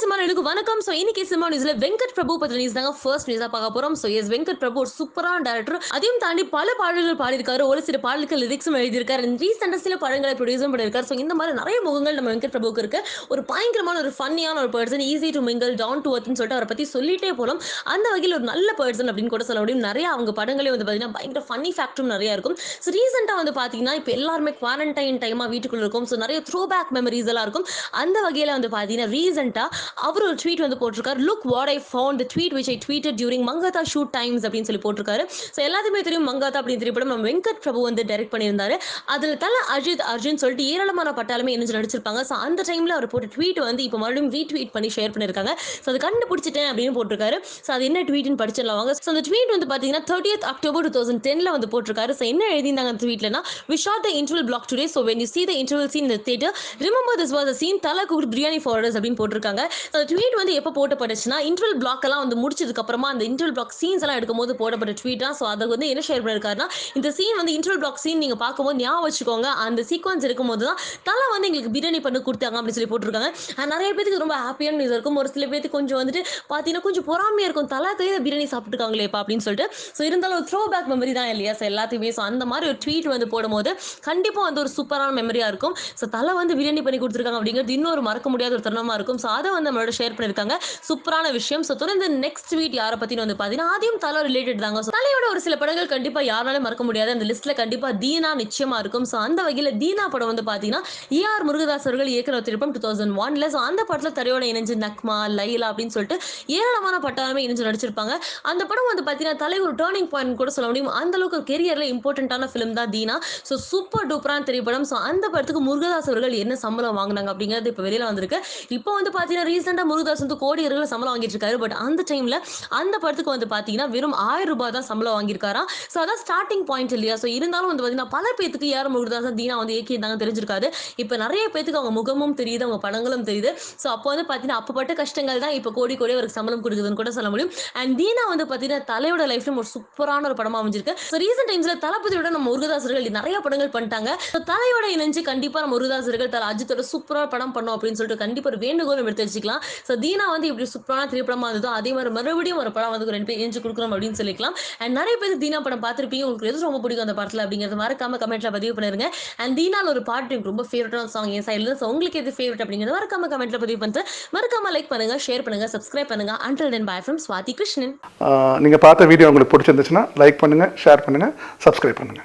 Cinema எனக்கு வணக்கம். So இன்னைக்கு சினிமா நியூஸ்ல வெங்கட் பிரபு பத்தி நியூஸ் தாங்க ஃபர்ஸ்ட் நியூஸா பார்க்க போறோம். ஸோ எஸ் வெங்கட் பிரபு ஒரு சூப்பரான டேரக்டர் அதையும் தாண்டி பல பாடல்கள் பாடியிருக்காரு. ஒரு சில பாடல்கள் லிரிக்ஸும் எழுதியிருக்காரு. ரீசெண்டாக சில படங்களை ப்ரொடியூஸும் பண்ணியிருக்காரு. ஸோ இந்த மாதிரி நிறைய முகங்கள் நம்ம வெங்கட் பிரபுக்கு இருக்கு. ஒரு பயங்கரமான ஒரு ஃபன்னியான ஒரு person easy to mingle down to அர்த்னு சொல்லிட்டு அவரை பத்தி சொல்லிட்டே போகலாம் அந்த வகையில் ஒரு நல்ல பர்சன் அப்படின்னு கூட சொல்ல முடியும். நிறைய அவங்க படங்களே வந்து பார்த்தீங்கன்னா பயங்கர ஃபன்னி ஃபேக்டரும் நிறைய இருக்கும். ஸோ ரீசெண்டாக வந்து பார்த்தீங்கன்னா இப்போ எல்லாருமே குவாரண்டைன் டைமாக வீட்டுக்குள்ள இருக்கும். ஸோ நிறைய த்ரோ பேக் மெமரிஸ் எல்லாம் இருக்கும். அந்த வகையில் வந்து பார்த்தீங்கன்னா ரீசெண்டாக அவர் ஒரு ட்வீட் வந்து போட்டிருக்காரு. Look what I found the tweet which I tweeted during Mankatha shoot times அப்படின்னு சொல்லி போட்டிருக்காரு. ஸோ எல்லாத்துக்குமே தெரியும் மங்காத்தா அப்படின்னு திரைப்படம் நம்ம வெங்கட் பிரபு வந்து டைரக்ட் பண்ணியிருந்தாரு. அதில் தல அஜித் அர்ஜுன் சொல்லிட்டு ஏராளமான பட்டாலுமே இணைஞ்சு நடிச்சிருப்பாங்க. ஸோ அந்த டைமில் அவர் போட்ட ட்வீட் வந்து இப்போ மறுபடியும் ரீட்வீட் பண்ணி ஷேர் பண்ணியிருக்காங்க. ஸோ அது கண்டுபிடிச்சிட்டேன் அப்படின்னு போட்டிருக்காரு. ஸோ அது என்ன ட்வீட்னு படிச்சிடலாம் வாங்க. ஸோ அந்த ட்வீட் வந்து பார்த்தீங்கன்னா தேர்ட்டியத் அக்டோபர் டூ தௌசண்ட் டென்ல வந்து போட்டிருக்காரு. ஸோ என்ன எழுதியிருந்தாங்க அந்த ட்வீட்லனா we shot the interval block today so when you see the interval scene இந்த theatre remember this was scene Thala cook biryani for others அப்படின்னு போட்டிருக்காங்க. ட்வீட் வந்து எப்போ போட்டப்பட்டுச்சுன்னா இன்டர்வல் பிளாக் எல்லாம் வந்து முடிச்சதுக்கு அப்புறமா அந்த இன்டர்வல் பிளாக் சீன்ஸ் எல்லாம் எடுக்கும்போது போடப்பட்ட ட்வீட் தான். ஸோ அதை வந்து என்ன ஷேர் பண்ணிருக்காருன்னா இந்த சீன் வந்து இன்டர்வல் பிளாக் சீன் நீங்க பார்க்கும்போது ஞாபகம் வச்சுக்கோங்க. அந்த சீக்வன்ஸ் இருக்கும்போது தான் தலை வந்து எங்களுக்கு பிரியாணி பண்ணி கொடுத்தாங்க அப்படின்னு சொல்லி போட்டிருக்காங்க. நிறைய பேருக்கு ரொம்ப ஹாப்பியான நியூஸ் இருக்கும். ஒரு சில பேருக்கு கொஞ்சம் வந்துட்டு பார்த்தீங்கன்னா கொஞ்சம் பொறாமையாக இருக்கும். தலை கையில் பிரியாணி சாப்பிட்டுருக்காங்களேப்பா அப்படின்னு சொல்லிட்டு. ஸோ இருந்தாலும் த்ரோ பேக் மெமரி தான் இல்லையா? ஸோ எல்லாத்தையுமே. ஸோ அந்த மாதிரி ஒரு ட்வீட் வந்து போடும்போது கண்டிப்பாக வந்து ஒரு சூப்பரான மெமரியாக இருக்கும். ஸோ தலை வந்து பிரியாணி பண்ணி கொடுத்துருக்காங்க அப்படிங்கிறது இன்னொரு மறக்க முடியாத ஒரு தருணமாக இருக்கும். ஸோ அதை வந்து நம்மளோட ஷேர் பண்ணியிருக்காங்க. சூப்பரான விஷயம். ஸோ தொடர்ந்து நெக்ஸ்ட் வீட் யாரை பற்றினு வந்து பார்த்தீங்கன்னா அதையும் தலை ரிலேட்டட் தாங்க. ஸோ தலையோட ஒரு சில படங்கள் கண்டிப்பாக யாராலும் மறக்க முடியாது. அந்த லிஸ்ட்டில் கண்டிப்பாக தீனா நிச்சயமாக இருக்கும். ஸோ அந்த வகையில் தீனா படம் வந்து பார்த்தீங்கன்னா ஏஆர் முருகதாஸ் அவர்கள் இயக்குனர் திருப்பம் டூ தௌசண்ட் ஒன்ல ஸோ அந்த படத்தில் தலையோட இணைஞ்சு நக்மா லைலா அப்படின்னு சொல்லிட்டு ஏராளமான பட்டாலுமே இணைஞ்சு நடிச்சிருப்பாங்க. அந்த படம் வந்து பார்த்தீங்கன்னா தலை ஒரு டேர்னிங் பாயிண்ட் கூட சொல்ல முடியும். அந்த அளவுக்கு கெரியரில் இம்பார்ட்டண்ட்டான ஃபிலிம் தான் தீனா. ஸோ சூப்பர் டூப்பரான திரைப்படம். ஸோ அந்த படத்துக்கு முருகதாஸ் அவர்கள் என்ன சம்பளம் வாங்கினாங்க அப்படிங்கிறது இப்போ வெளியில் வந்திருக்கு. இப்போ வந்து பார்த்தீங்கன்னா ரீசெண்டா முருகதாஸ் வந்து கோடி சம்பளம் வாங்கிட்டு இருக்காரு. பட் அந்த டைமில் அந்த படத்துக்கு வந்து பார்த்தீங்கன்னா வெறும் ஆயிரம் ரூபாய் தான் சம்பளம் வாங்கியிருக்காரா? ஸோ அதான் ஸ்டார்டிங் பாயிண்ட் இல்லையா? ஸோ இருந்தாலும் வந்து பார்த்தீங்கன்னா பல பேத்துக்கு யாரும் முருகதாஸ் தீனா வந்து இயக்கியிருந்தாங்க தெரிஞ்சிருக்காது. இப்போ நிறைய பேத்துக்கு அவங்க முகமும் தெரியுது அவங்க படங்களும் தெரியுது. ஸோ அப்போ வந்து பார்த்தீங்கன்னா அப்பப்பட்ட கஷ்டங்கள் தான் இப்போ கோடி கோடி அவருக்கு சம்பளம் கொடுக்குதுன்னு கூட சொல்ல முடியும். அண்ட் தீனா வந்து பார்த்தீங்கன்னா தலையோட லைஃப்ல ஒரு சூப்பரான ஒரு படமா அமைஞ்சிருக்கு. ஸோ ரீசெண்ட் டைம்ஸ்ல தளபதியோட நம்ம முருகதாசர்கள் நிறைய படங்கள் பண்ணிட்டாங்க. ஸோ தலையோட இணைஞ்சு கண்டிப்பாக நம்ம முருகதாசர்கள் தலை அஜித்தோட சூப்பரான படம் பண்ணோம் அப்படின்னு சொல்லிட்டு கண்டிப்பாக ஒரு வேண்டுகோள் எடுத்து வச்சுக்கலாம் ஸோ தீனா வந்து இப்படி சூப்பரான திரைப்படமா இருந்ததோ அதே மாதிரி மறுபடியும் ஒரு படம் வந்து ரெண்டு பேர் எஞ்சி கொடுக்குறோம் அப்படின்னு சொல்லிக்கலாம். அண்ட் நிறைய பேர் தீனா படம் பார்த்துருப்பீங்க. உங்களுக்கு எது ரொம்ப பிடிக்கும் அந்த படத்தில் அப்படிங்கிறது மறக்காம கமெண்ட்ல பதிவு பண்ணிருங்க. அண்ட் தீனால ஒரு பாட்டு எனக்கு ரொம்ப ஃபேவரட்டான சாங் என் சைடில் ஸோ உங்களுக்கு எது ஃபேவரட் அப்படிங்கிறது மறக்காம கமெண்ட்ல பதிவு பண்ணிட்டு மறக்காம லைக் பண்ணுங்க ஷேர் பண்ணுங்க சப்ஸ்கிரைப் பண்ணுங்க. Until then bye from Swathi Krishnan நீங்கள் பார்த்த வீடியோ உங்களுக்கு பிடிச்சிருந்துச்சுன்னா லைக் பண்ணுங்க ஷேர் பண்ணுங்க சப்ஸ்கிரைப் பண்ணுங்க.